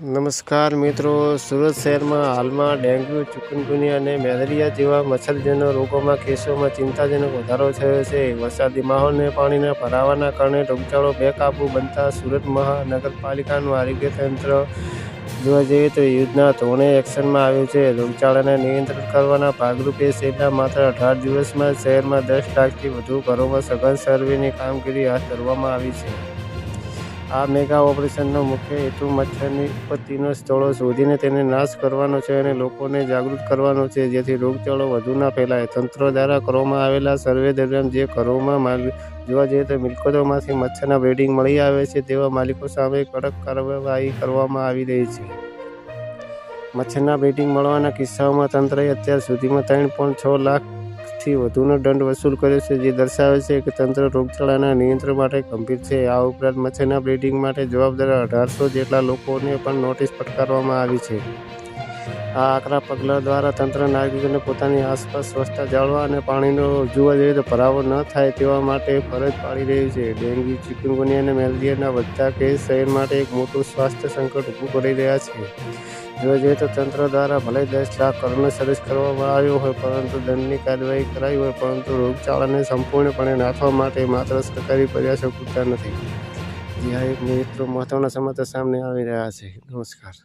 નમસ્કાર મિત્રો, સુરત શહેરમાં હાલમાં ડેન્ગ્યુ, ચુકનગુનિયા અને મેલેરિયા જેવા મચ્છરજન્ય રોગોમાં કેસોમાં ચિંતાજનક વધારો થયો છે. વરસાદી માહોલને પાણીના ભરાવાના કારણે રોગચાળો બેકાબુ બનતા સુરત મહાનગરપાલિકાનું આરોગ્ય તંત્ર જોવા જઈએ તો યુદ્ધના ધોરણે એક્શનમાં આવ્યું છે. રોગચાળાને નિયંત્રિત કરવાના ભાગરૂપે છેલ્લા માત્ર અઢાર દિવસમાં શહેરમાં દસ લાખથી વધુ ઘરોમાં સઘન સર્વેની કામગીરી હાથ ધરવામાં આવી છે. આ મેગા ઓપરેશનનો મુખ્ય હેતુ મચ્છરની ઉત્પત્તિનો સ્થળો શોધીને તેને નાશ કરવાનો છે અને લોકોને જાગૃત કરવાનો છે. જેથી રોગચાળો વધુ ના ફેલાય. તંત્ર દ્વારા કરવામાં આવેલા સર્વે દરમિયાન જે ઘરોમાં માલ જોવા જઈએ તો મિલકતોમાંથી મચ્છરના બ્રીડિંગ મળી આવે છે તેવા માલિકો સામે કડક કાર્યવાહી કરવામાં આવી રહી છે. મચ્છરના બ્રીડિંગ મળવાના કિસ્સાઓમાં તંત્રએ અત્યાર સુધીમાં ત્રણ પોઈન્ટ છ લાખથી વધુનો દંડ વસૂલ કર્યો છે, જે દર્શાવે છે કે તંત્ર રોગચાળાના નિયંત્રણ માટે ગંભીર છે. આ ઉપરાંત મચ્છરના બ્રીડિંગ માટે જવાબદાર અઢારસો જેટલા લોકોને પણ નોટિસ ફટકારવામાં આવી છે. આ આકરા પગલાં દ્વારા તંત્ર નાગરિકોને પોતાની આસપાસ સ્વચ્છતા જાળવા અને પાણીનો જોવા જઈએ તો ભરાવો ન થાય તેવા માટે ફરજ પાડી રહ્યું છે. ડેન્ગ્યુ, ચિકનગુનિયા અને મેલેરિયાના વધતા કેસ શહેર માટે એક મોટું સ્વાસ્થ્ય સંકટ ઊભું કરી રહ્યા છે. જઈએ તો તંત્ર દ્વારા ભલે દસ લાખ કરોડનો સર્વિસ કરવામાં આવ્યો હોય, પરંતુ દંડની કાર્યવાહી કરાઈ હોય, પરંતુ રોગચાળાને સંપૂર્ણપણે નાથવા માટે માત્ર સરકારી પ્રયાસો પૂરતા નથી. જ્યાં એક મિત્રો મહત્ત્વના સમાચાર સામે આવી રહ્યા છે. નમસ્કાર.